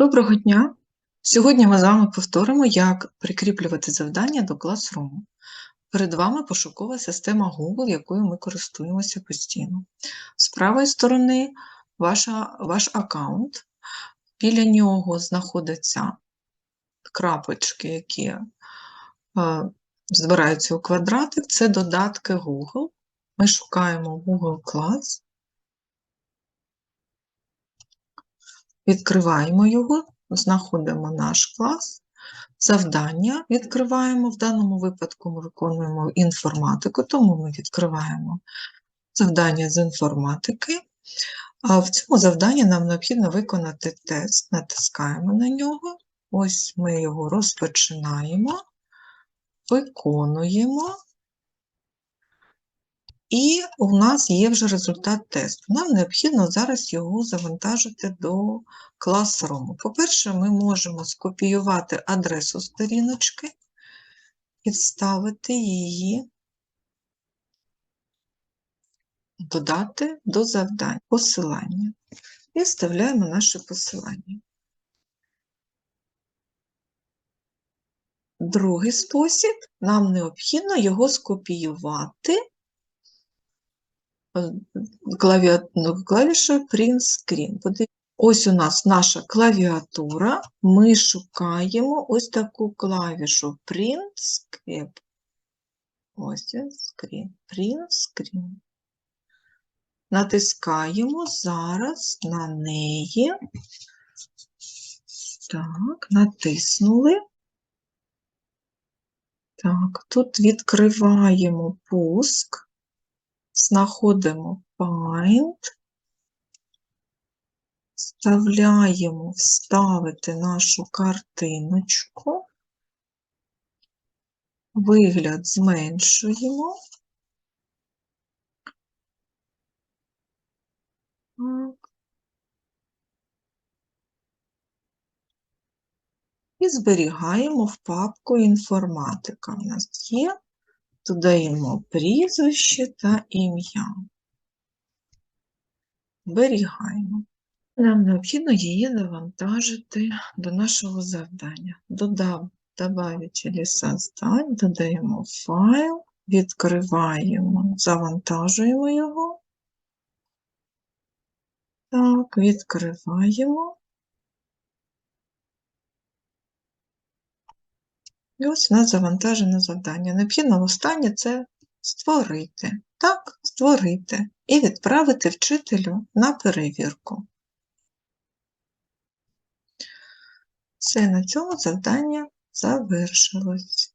Доброго дня! Сьогодні ми з вами повторимо, як прикріплювати завдання до Classroom. Перед вами пошукова система Google, якою ми користуємося постійно. З правої сторони ваша, ваш аккаунт, біля нього знаходяться крапочки, які е, збираються у квадратик, це додатки Google. Ми шукаємо Google Class. Відкриваємо його, знаходимо наш клас, завдання відкриваємо. В даному випадку ми виконуємо інформатику, тому ми відкриваємо завдання з інформатики. А в цьому завданні нам необхідно виконати тест, натискаємо на нього. Ось ми його розпочинаємо, виконуємо. І у нас є вже результат тесту. Нам необхідно зараз його завантажити до Classroom. По-перше, ми можемо скопіювати адресу сторіночки і вставити її, додати до завдань посилання. І вставляємо наше посилання. Другий спосіб, нам необхідно його скопіювати клавішою Print Screen. Ось у нас наша клавіатура. Ми шукаємо ось таку клавішу Print Screen. Ось Screen. Print Screen. Натискаємо зараз на неї. Так, натиснули. Так, тут відкриваємо пуск знаходимо Find, вставляємо вставити нашу картиночку, вигляд зменшуємо. І зберігаємо в папку інформатика. У нас є додаємо прізвище та ім'я. Зберігаємо. Нам необхідно її завантажити до нашого завдання. Додав, добавителі создать, додаємо файл, відкриваємо, завантажуємо його. Так, відкриваємо. І ось у нас завантажене завдання. Необхідно останнє це створити. Так, створити і відправити вчителю на перевірку. Все, на цьому завдання завершилось.